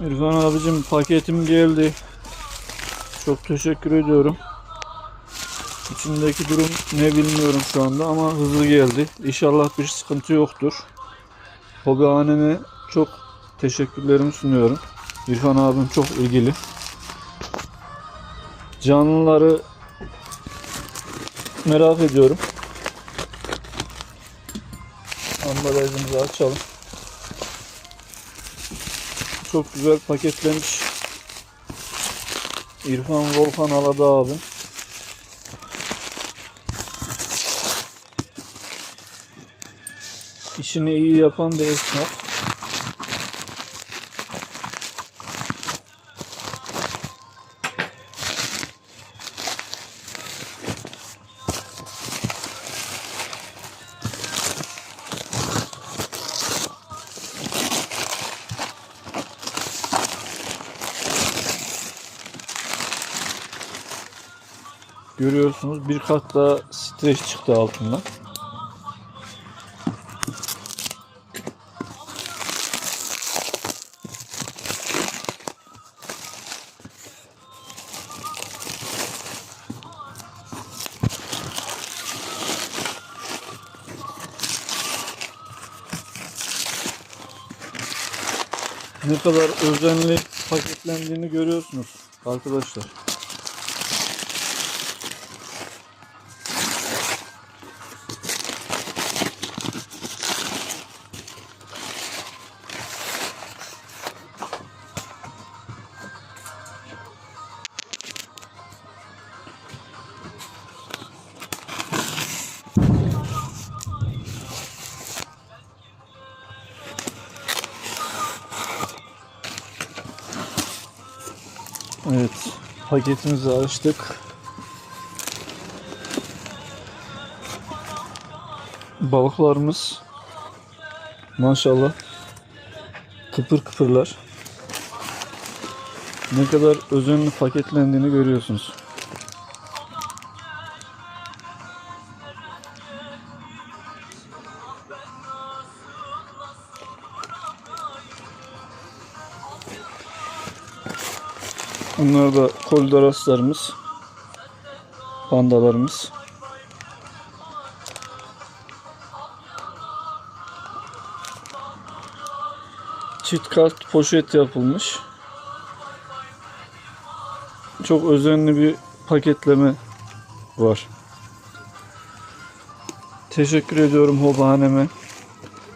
İrfan abicim paketim geldi. Çok teşekkür ediyorum. İçindeki durum ne bilmiyorum şu anda ama hızlı geldi. İnşallah bir sıkıntı yoktur. Hobihaneme çok teşekkürlerimi sunuyorum. İrfan abim çok ilgili. Canlıları merak ediyorum. Ambalajımızı açalım. Çok güzel paketlemiş. İrfan Volkan Alada abim. İşini iyi yapan bir esnaf. Görüyorsunuz bir kat daha streç çıktı altından. Ne kadar özenli paketlendiğini görüyorsunuz arkadaşlar. Evet, paketimizi açtık. Balıklarımız maşallah kıpır kıpırlar. Ne kadar özenli paketlendiğini görüyorsunuz. Bunlar da koldaraslarımız. Pandalarımız. Çift kat poşet yapılmış. Çok özenli bir paketleme var. Teşekkür ediyorum hobahaneme.